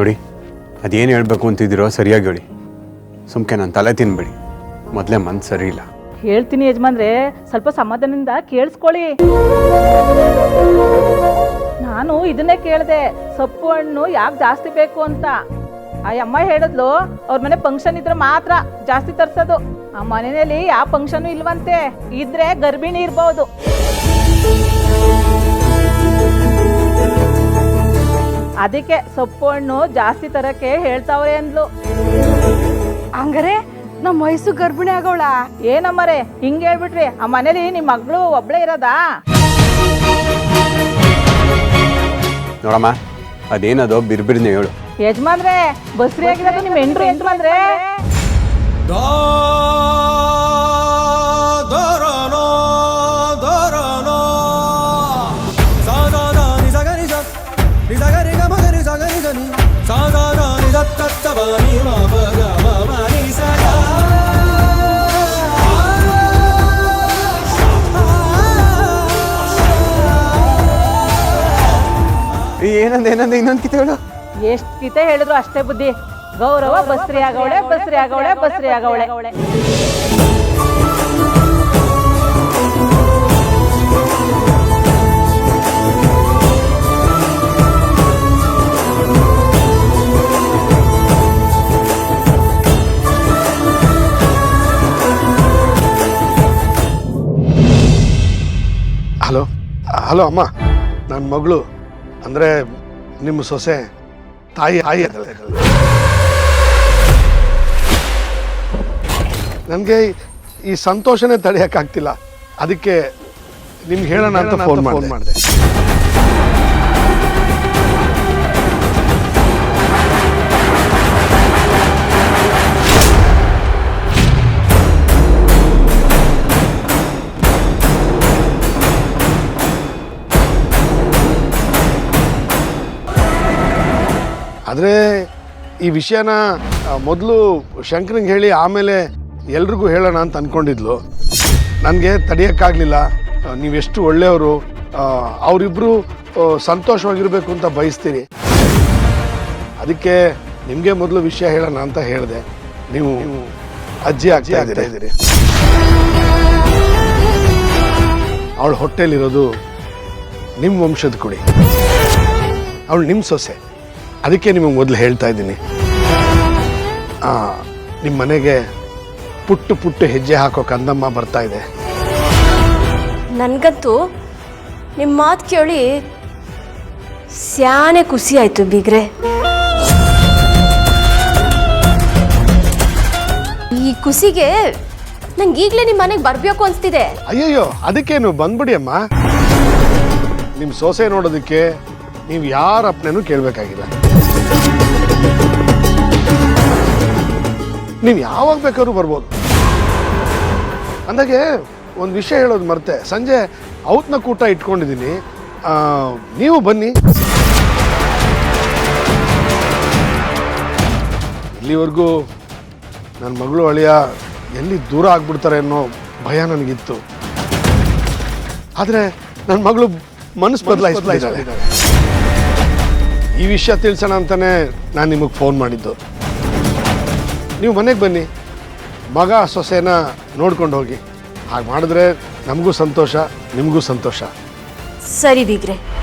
ನೋಡಿ ಅದೇನು ಹೇಳ್ಬೇಕು ಅಂತಿದ್ದೀರೋ ಸರಿಯಾಗಿ ಹೇಳಿ. ಸುಮ್ಕೆ ನಾನು ತಲೆ ತಿನ್ಬೇಡಿ. ಮೊದಲೇ ಮನ್ಸು ಸರಿ ಇಲ್ಲ. ಹೇಳ್ತೀನಿ ಯಜಮಾನ್ರೆ, ಸ್ವಲ್ಪ ಸಮಾಧಾನದಿಂದ ಕೇಳಿಸ್ಕೊಳ್ಳಿ. ನಾನು ಇದನ್ನೇ ಕೇಳಿದೆ, ಸೊಪ್ಪು ಹಣ್ಣು ಯಾಕೆ ಜಾಸ್ತಿ ಬೇಕು ಅಂತ. ಆ ಅಮ್ಮ ಹೇಳಿದ್ಲು, ಅವ್ರ ಮನೆ ಫಂಕ್ಷನ್ ಇದ್ರೆ ಮಾತ್ರ ಜಾಸ್ತಿ ತರಿಸೋದು. ಆ ಮನೆಯಲ್ಲಿ ಯಾವ ಫಂಕ್ಷನ್ ಇಲ್ವಂತೆ. ಇದ್ರೆ ಗರ್ಭಿಣಿ ಇರ್ಬೋದು. ಅದಕ್ಕೆ ಸೊಪ್ಪು ಹಣ್ಣು ಜಾಸ್ತಿ ತರಕ್ಕೆ ಹೇಳ್ತಾವ್ರೆ ಅಂದ್ಲು. ಹಂಗಾರೆ ನಮ್ಮ ಮೈಸೂರು ಗರ್ಭಿಣಿ ಆಗೋಳ? ಏನಮ್ಮರೆ ಹಿಂಗೆ ಹೇಳ್ಬಿಟ್ರಿ. ಆ ಮನೇಲಿ ನಿಮ್ಮ ಮಗಳು ಒಬ್ಳೇ ಇರೋದಾ? ನೋಡಮ್ಮ ಅದೇನದು ಬಿರ್ಬಿರ್ನೆ ಹೇಳು. ಯಜಮಾನ್ರೆ ಬಸ್ರಿ ಆಗಿರೋದು ನಿಮ್ಮ ಹೆಂಡ್ರು ಯಜಮಾನ್ರೆ? ಏನಂದ ಏನಂದ, ಇನ್ನೊಂದು ಕಿತೆ ಹೇಳು. ಎಷ್ಟ್ ಕಿತೆ ಹೇಳಿದ್ರು ಅಷ್ಟೇ ಬುದ್ಧಿ. ಗೌರವ ಬಸ್ರಿ ಆಗವಳೆ ಬಸ್ರಿ ಆಗವಳೆ ಬಸ್ರಿ ಆಗವಳೆ. ಹಲೋ. ಹಲೋ ಅಮ್ಮ. ನನ್ನ ಮಗಳು ಅಂದರೆ ನಿಮ್ಮ ಸೊಸೆ ತಾಯಿ ತಾಯಿ ನನಗೆ ಈ ಸಂತೋಷನೇ ತಡೆಯೋಕ್ಕಾಗ್ತಿಲ್ಲ ಅದಕ್ಕೆ ನಿಮ್ಗೆ ಹೇಳೋಣ ಅಂತ ಫೋನ್ ಫೋನ್ ಮಾಡಿದೆ. ಆದರೆ ಈ ವಿಷಯನ ಮೊದಲು ಶಂಕರಂಗೆ ಹೇಳಿ ಆಮೇಲೆ ಎಲ್ರಿಗೂ ಹೇಳೋಣ ಅಂತ ಅಂದ್ಕೊಂಡಿದ್ಲು ನನಗೆ ತಡೆಯೋಕ್ಕಾಗಲಿಲ್ಲ. ನೀವೆಷ್ಟು ಒಳ್ಳೆಯವರು ಅವರಿಬ್ಬರು ಸಂತೋಷವಾಗಿರಬೇಕು ಅಂತ ಬಯಸ್ತೀರಿ. ಅದಕ್ಕೆ ನಿಮಗೆ ಮೊದಲು ವಿಷಯ ಹೇಳೋಣ ಅಂತ ಹೇಳಿದೆ. ನೀವು ಅಜ್ಜಿ ಆಗ್ತಾ ಇದ್ದೀರಿ. ಅವಳ ಹೊಟ್ಟೆಲಿರೋದು ನಿಮ್ಮ ವಂಶದ ಕುಡಿ. ಅವಳು ನಿಮ್ಮ ಸೊಸೆ. ಅದಕ್ಕೆ ನಿಮಗೆ ಮೊದಲು ಹೇಳ್ತಾ ಇದ್ದೀನಿ. ನಿಮ್ಮ ಮನೆಗೆ ಪುಟ್ಟು ಪುಟ್ಟು ಹೆಜ್ಜೆ ಹಾಕೋ ಕಂದಮ್ಮ ಬರ್ತಾ ಇದೆ. ನನಗಂತೂ ನಿಮ್ಮ ಮಾತು ಕೇಳಿ ಸ್ಯಾನೆ ಖುಷಿ ಆಯ್ತು ಬೀಗ್ರೆ. ಈ ಖುಷಿಗೆ ನಂಗೆ ಈಗಲೇ ನಿಮ್ಮ ಮನೆಗೆ ಬರಬೇಕು ಅನಿಸ್ತಿದೆ. ಅಯ್ಯಯ್ಯೋ ಅದಕ್ಕೇನು ಬಂದ್ಬಿಡಿ ಅಮ್ಮ. ನಿಮ್ಮ ಸೊಸೆ ನೋಡೋದಕ್ಕೆ ನೀವು ಯಾರ ಅಪ್ಪನೇನು ಕೇಳಬೇಕಾಗಿಲ್ಲ. ನೀವು ಯಾವಾಗ ಬೇಕಾದ್ರೂ ಬರ್ಬೋದು. ಅಂದಾಗೆ ಒಂದು ವಿಷಯ ಹೇಳೋದು ಮರ್ತೆ. ಸಂಜೆ ಔತ್ನ ಕೂಟ ಇಟ್ಕೊಂಡಿದ್ದೀನಿ ನೀವು ಬನ್ನಿ. ಇಲ್ಲಿವರೆಗೂ ನನ್ನ ಮಗಳು ಅಳಿಯ ಎಲ್ಲಿ ದೂರ ಆಗ್ಬಿಡ್ತಾರೆ ಅನ್ನೋ ಭಯ ನನಗಿತ್ತು. ಆದರೆ ನನ್ನ ಮಗಳು ಮನಸ್ಸು ಬದಲಾಯಿಸ್ತಾಳೆ ಈ ವಿಷಯ ತಿಳಿಸೋಣ ಅಂತಲೇ ನಾನು ನಿಮಗೆ ಫೋನ್ ಮಾಡಿದ್ದು. ನೀವು ಮನೆಗೆ ಬನ್ನಿ. ಮಗ, ಸೊಸೆನ ನೋಡ್ಕೊಂಡು ಹೋಗಿ. ಹಾಗೆ ಮಾಡಿದ್ರೆ ನಮಗೂ ಸಂತೋಷ, ನಿಮಗೂ ಸಂತೋಷ. ಸರಿ ಬೀಗ್ರೆ.